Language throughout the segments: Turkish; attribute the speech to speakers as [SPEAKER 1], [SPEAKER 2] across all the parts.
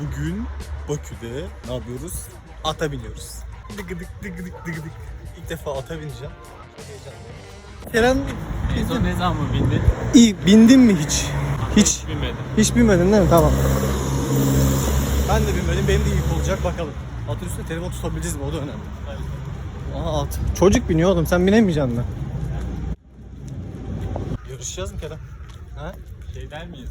[SPEAKER 1] Bugün Bakü'de ne yapıyoruz? Ata biniyoruz. Dıgıdık dıgıdık dıgıdık. İlk defa ata bineceğim. Çok heyecanlıyım. Kerem
[SPEAKER 2] En son ne zaman bindin?
[SPEAKER 1] iyi bindin mi hiç? Hiç
[SPEAKER 2] Binmedim.
[SPEAKER 1] hiç binmedin değil mi? Tamam. Ben de binmedim. Benim de ilk olacak bakalım. Atın üstünde telefon tutabileceğiz mi? O da önemli. Aa at. Çocuk biniyor oğlum. Sen binemeyeceksin mi? Yarışacağız mı Kerem? Ha?
[SPEAKER 2] Şey der miyiz?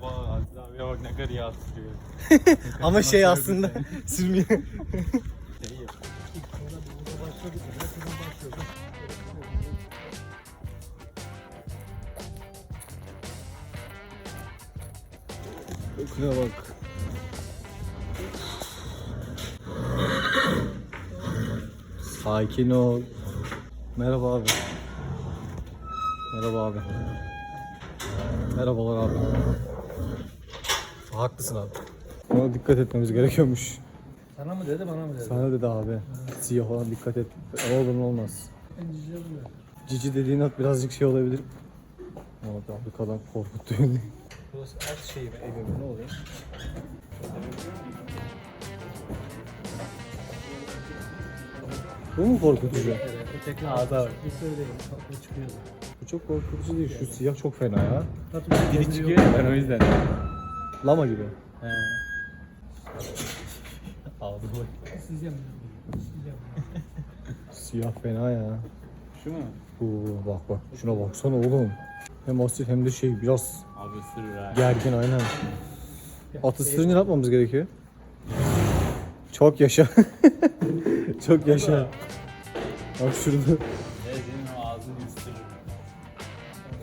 [SPEAKER 2] Vay Aziz abiye bak ne kadar iyi atıyor.
[SPEAKER 1] Ama şey aslında sürmüyor. Şuna bak. Sakin ol. Merhaba abi. Merhaba abi. Merhabalar abi. Haklısın abi. Ona dikkat etmemiz gerekiyormuş.
[SPEAKER 3] Sana mı dedi bana mı dedi?
[SPEAKER 1] Sana dedi abi. Siyah olan dikkat et. Ama bunun olmaz. Cici dediğin at birazcık şey olabilir. Ama abi kadar korkuttu beni. Burası at şeyi mi evi mi ne oluyor? Bu mu korkutucu?
[SPEAKER 3] Öteki
[SPEAKER 1] Aa, tamam.
[SPEAKER 3] Bir söyleyin. Kalkma çıkıyordu.
[SPEAKER 1] Bu çok korkutucu değil. Şu siyah çok fena ya.
[SPEAKER 2] Biri çıkıyor ya ben o yüzden.
[SPEAKER 1] Lama gibi.
[SPEAKER 2] He.
[SPEAKER 1] Aldı
[SPEAKER 3] yapın. Siz yapın.
[SPEAKER 1] Siyah fena ya.
[SPEAKER 2] Şu mu?
[SPEAKER 1] Bu bak bak. Şuna baksana oğlum. Hem asil hem de şey biraz
[SPEAKER 2] Abi sır ha.
[SPEAKER 1] gergin aynen. At ısırınca ne yapmamız gerekiyor? Çok yaşa. Çok yaşa. Bak şurada.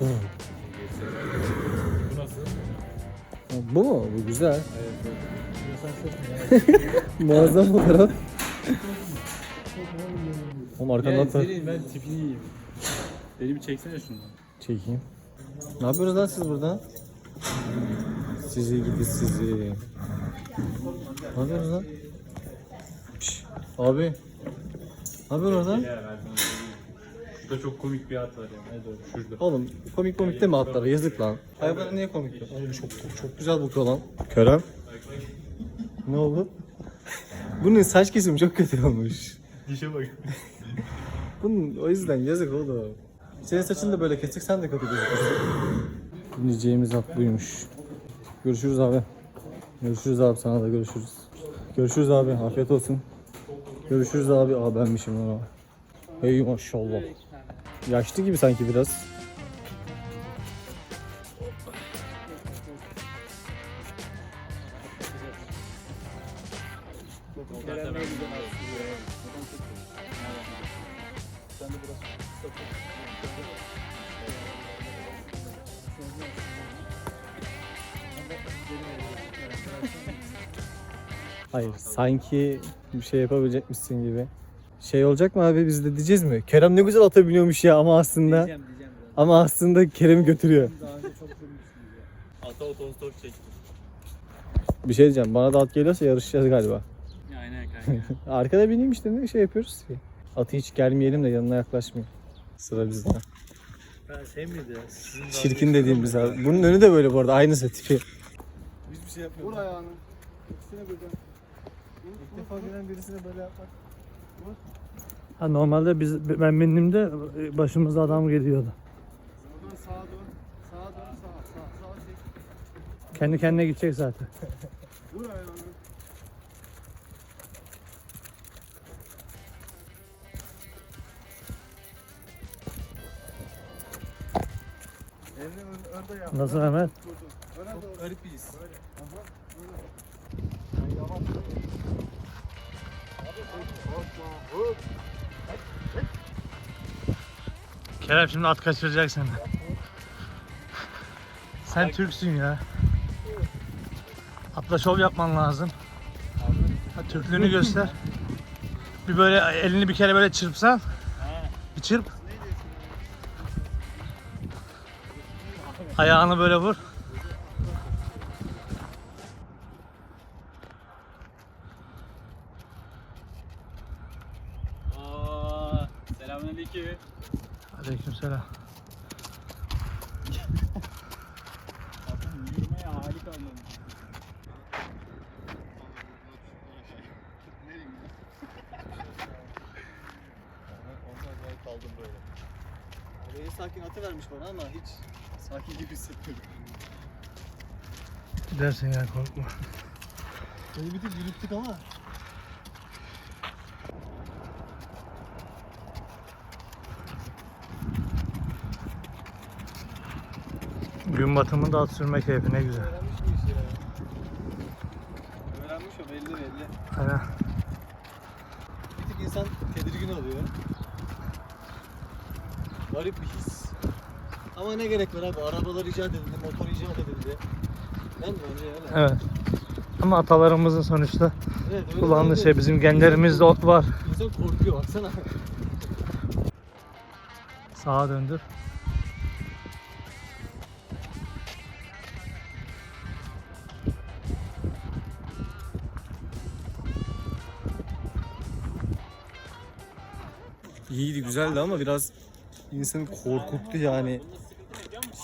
[SPEAKER 2] Bu nasıl?
[SPEAKER 1] Bu mu? Bu güzel.
[SPEAKER 2] Evet.
[SPEAKER 3] Ya?
[SPEAKER 1] Muazzam fotoğraf. Oğlum arkandan at.
[SPEAKER 2] senin ben tipini yiyeyim. Beni bir çeksene şundan.
[SPEAKER 1] Çekeyim. Ne yapıyorsunuz lan siz burada? Sizi gidi sizi. Ne yapıyorsunuz lan? Şş, abi. Ne yapıyorsun orada?
[SPEAKER 2] Ya ben sana söyleyeyim. Şurada çok komik bir at var ya. Ne doğru şurada.
[SPEAKER 1] Oğlum komik komik deme atlara yazık lan. Hayvanlar niye komik diyor? Oğlum çok çok güzel bakıyor lan. Kerem. Ne oldu? Bunun saç kesimi çok kötü olmuş.
[SPEAKER 2] Dişe bak.
[SPEAKER 1] Bunun o yüzden yazık oğlum. Senin saçını da böyle kesik sen de kötü gözüküyorsun. Bineceğimiz at buymuş. Görüşürüz abi. Görüşürüz abi sana da görüşürüz. Görüşürüz abi afiyet olsun. Görüşürüz abi. Aa benmişim lan o. Hey maşallah. Yaşlı gibi sanki biraz. Hayır sanki bir şey yapabilecekmişsin gibi. Şey olacak mı abi biz de diyeceğiz mi? Kerem ne güzel ata biniyormuş ya ama aslında
[SPEAKER 3] Diyeceğim diyeceğim biraz.
[SPEAKER 1] ama aslında Kerem'i götürüyor.
[SPEAKER 3] Daha önce çok durmuşsunuz ya.
[SPEAKER 2] Ata otostop çektim.
[SPEAKER 1] Bir şey diyeceğim bana da at geliyorsa yarışacağız galiba.
[SPEAKER 2] Aynen kanka.
[SPEAKER 1] Arkada bineyim işte ne şey yapıyoruz ki. Atı hiç gelmeyelim de yanına yaklaşmayayım. Sıra bizde.
[SPEAKER 3] Ben şey miydi? Sizin
[SPEAKER 1] Çirkin dediğimiz abi. Bunun önü de böyle bu arada aynısı tipi. Hiçbir şey yapmıyor.
[SPEAKER 3] Vur ayağını. İkisine birden.
[SPEAKER 1] İlk defa gelen birisine böyle yapmak.
[SPEAKER 3] Ha normalde biz ben bindiğimde başımızda adam geliyordu.
[SPEAKER 4] Buradan sağa dön. Sağa dön. Sağa. Sağa. Sağa çek.
[SPEAKER 3] Kendi kendine gidecek zaten.
[SPEAKER 4] Vur ayağını.
[SPEAKER 3] Nasıl Mehmet?
[SPEAKER 4] Öne doğru.
[SPEAKER 1] Garip bir his.
[SPEAKER 3] Kerem şimdi at kaçıracak seni. Sen Türksün ya. Atla şov yapman lazım. Ha, Türklüğünü göster. Bir böyle elini bir kere böyle çırpsan. Bir çırp. Ayağını böyle vur. Aleykümselam.
[SPEAKER 2] Yürümeye hali kalmadı.
[SPEAKER 1] kaldım böyle. Orayı sakin atıvermiş bana ama hiç sakin gibi hissetmiyorum.
[SPEAKER 3] Gidersin ya korkma.
[SPEAKER 1] Beni bir tık yürüttük ama.
[SPEAKER 3] Gün batımında at sürme keyfi ne güzel.
[SPEAKER 1] Öğrenmiş. Öğrenmiş o belli belli.
[SPEAKER 3] Aynen.
[SPEAKER 1] Bir tık insan tedirgin oluyor. Garip bir his. Ama ne gerek var abi? Arabalar icat edildi, motor icat edildi. Ben de önce öyle.
[SPEAKER 3] Evet. Ama atalarımızın sonuçta
[SPEAKER 1] Evet,
[SPEAKER 3] kullandığı şey bizim genlerimizde ot var.
[SPEAKER 1] İnsan korkuyor baksana.
[SPEAKER 3] Sağa döndür.
[SPEAKER 1] İyiydi, güzeldi ama biraz insanı korkuttu yani.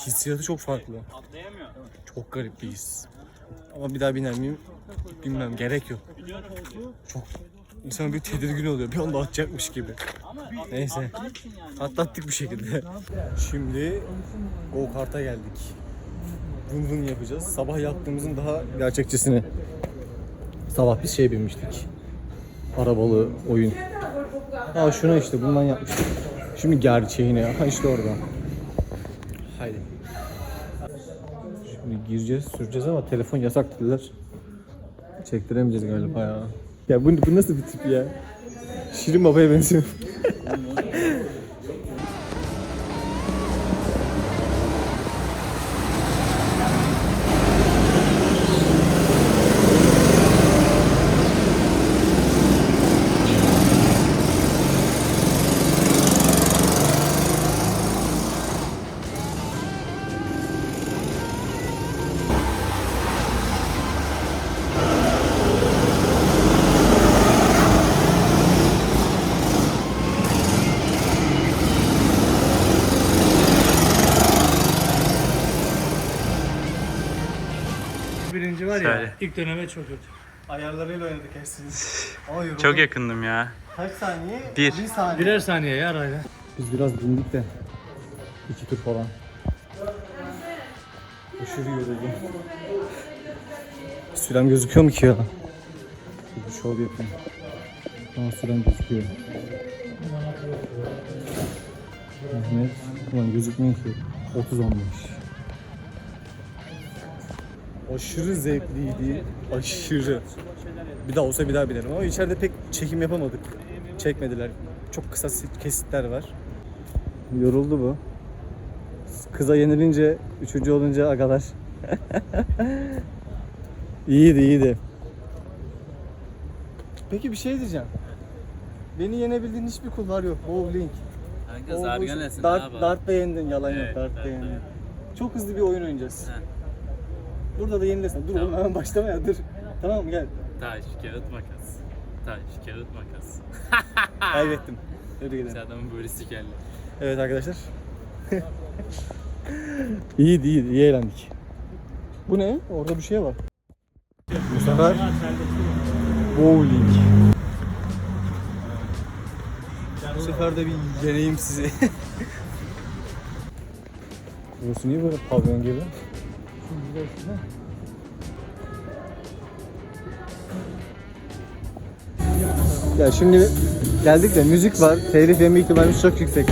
[SPEAKER 1] Hissiyatı çok farklı. Çok garip bir his. Ama bir daha biner miyim? Bilmem, gerek yok. Çok insan bir tedirgin oluyor. Bir anda atacakmış gibi. Neyse. Atlattık bir şekilde. Şimdi go kart'a geldik. Vın vın yapacağız. Sabah yaptığımızın daha gerçekçisini. Sabah biz şey binmiştik. Arabalı oyun. Ha şuna işte bundan yapmıştık. Şimdi gerçeğine. Ha işte orada. Haydi. Şimdi gireceğiz, süreceğiz ama telefon yasak dediler. Çektiremeyeceğiz galiba ya. Ya bu, bu nasıl bir tip ya? Şirin babaya benziyor.
[SPEAKER 3] İlk döneme çok kötü.
[SPEAKER 1] Ayarlarıyla oynadık hepsini. Ama yoruldum.
[SPEAKER 2] Çok yakındım ya.
[SPEAKER 1] Kaç saniye?
[SPEAKER 2] Bir.
[SPEAKER 1] saniye.
[SPEAKER 3] Birer saniye ya arayla.
[SPEAKER 1] Biz biraz bindik de. iki tur falan. Aşırı yoruldum. Sürem gözüküyor mu ki ya? Bir şov yapayım. Aa sürem gözüküyor. Ahmet, ulan gözükmüyor ki. 30 15. Aşırı zevkliydi. Aşırı. Bir daha olsa bir daha binerim ama içeride pek çekim yapamadık. Çekmediler. Çok kısa kesitler var. Yoruldu bu. Kıza yenilince, üçüncü olunca agalar. iyiydi iyiydi. Peki bir şey diyeceğim. Beni yenebildiğin hiçbir kulvar yok. Bowling.
[SPEAKER 5] Kanka zarganesin
[SPEAKER 1] Dart,
[SPEAKER 5] abi.
[SPEAKER 1] Dart'ta yendin yalan yok.
[SPEAKER 5] Evet,
[SPEAKER 1] Dart'ta
[SPEAKER 5] Dart'ta
[SPEAKER 1] yendin.
[SPEAKER 5] evet.
[SPEAKER 1] Çok hızlı bir oyun oynayacağız.
[SPEAKER 5] He.
[SPEAKER 1] Burada da yenilesin. Dur oğlum hemen başlama ya dur. Tamam mı gel.
[SPEAKER 5] Taş, kağıt, makas. Taş, kağıt, makas.
[SPEAKER 1] Kaybettim. Gidelim.
[SPEAKER 5] Sen adamın böyle sikerli.
[SPEAKER 1] Evet arkadaşlar. iyiydi iyiydi iyi eğlendik. Bu ne? Orada bir şey var. Bu sefer bowling. Bu sefer de bir yeneyim sizi. Burası niye böyle pavyon gibi? Ya şimdi geldik de müzik var. Telif yeme ihtimalimiz çok yüksek.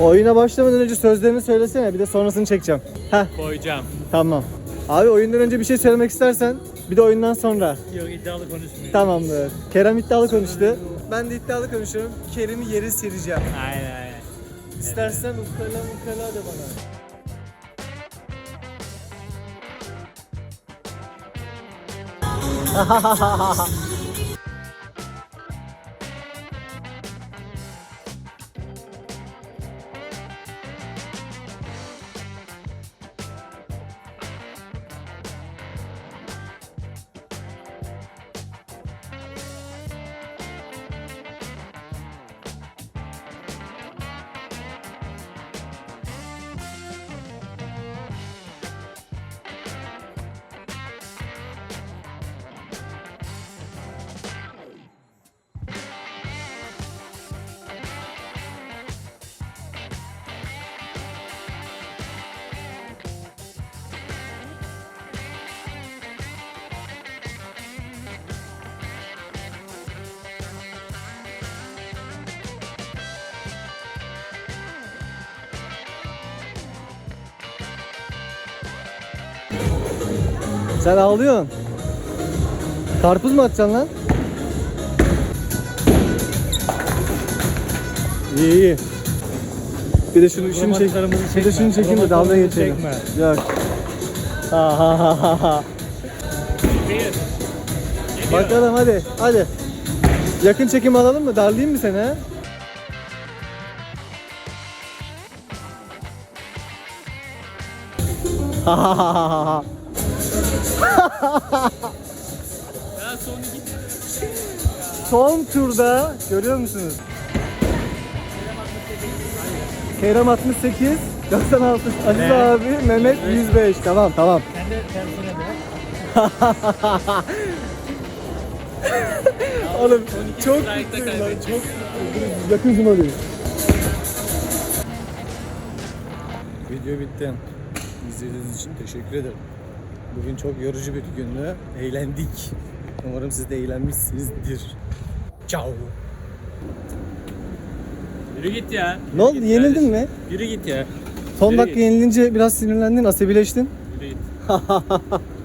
[SPEAKER 1] Oyuna başlamadan önce sözlerini söylesene bir de sonrasını çekeceğim. Heh
[SPEAKER 2] Koyacağım.
[SPEAKER 1] tamam. Abi oyundan önce bir şey söylemek istersen bir de oyundan sonra.
[SPEAKER 3] Yok iddialı konuşmuyor.
[SPEAKER 1] Tamamdır. Kerem iddialı konuştu. Ben de iddialı konuşuyorum. Kerim'i yeri sereceğim.
[SPEAKER 2] Aynen aynen.
[SPEAKER 1] İstersen ukala ukala de bana. 哈哈哈哈哈哈。Sen ağlıyorsun. Karpuz mu atacaksın lan? İyi iyi. Bir de şunu şunu çek. Bir de şunu çekeyim de dalga geçelim. Yok. Ha ha ha ha ha. Bakalım hadi. Hadi. Yakın çekim alalım mı? Darlayayım mı seni ha? Ha ha ha ha ha. Son turda görüyor musunuz? Kerem 68, 96, Aziz abi, Mehmet 105. Tamam tamam.
[SPEAKER 3] Sen de tersine de.
[SPEAKER 1] Oğlum çok mutluyum lan, çok yakın zumadayım. Video bitti. İzlediğiniz için teşekkür ederim. Bugün çok yorucu bir gündü. Eğlendik. Umarım siz de eğlenmişsinizdir. Ciao.
[SPEAKER 5] Yürü git ya.
[SPEAKER 1] Ne oldu? Yenildin mi?
[SPEAKER 5] Yürü git ya.
[SPEAKER 1] Son
[SPEAKER 5] Yürü
[SPEAKER 1] dakika yenilince biraz sinirlendin, asabileştin.
[SPEAKER 5] Yürü git.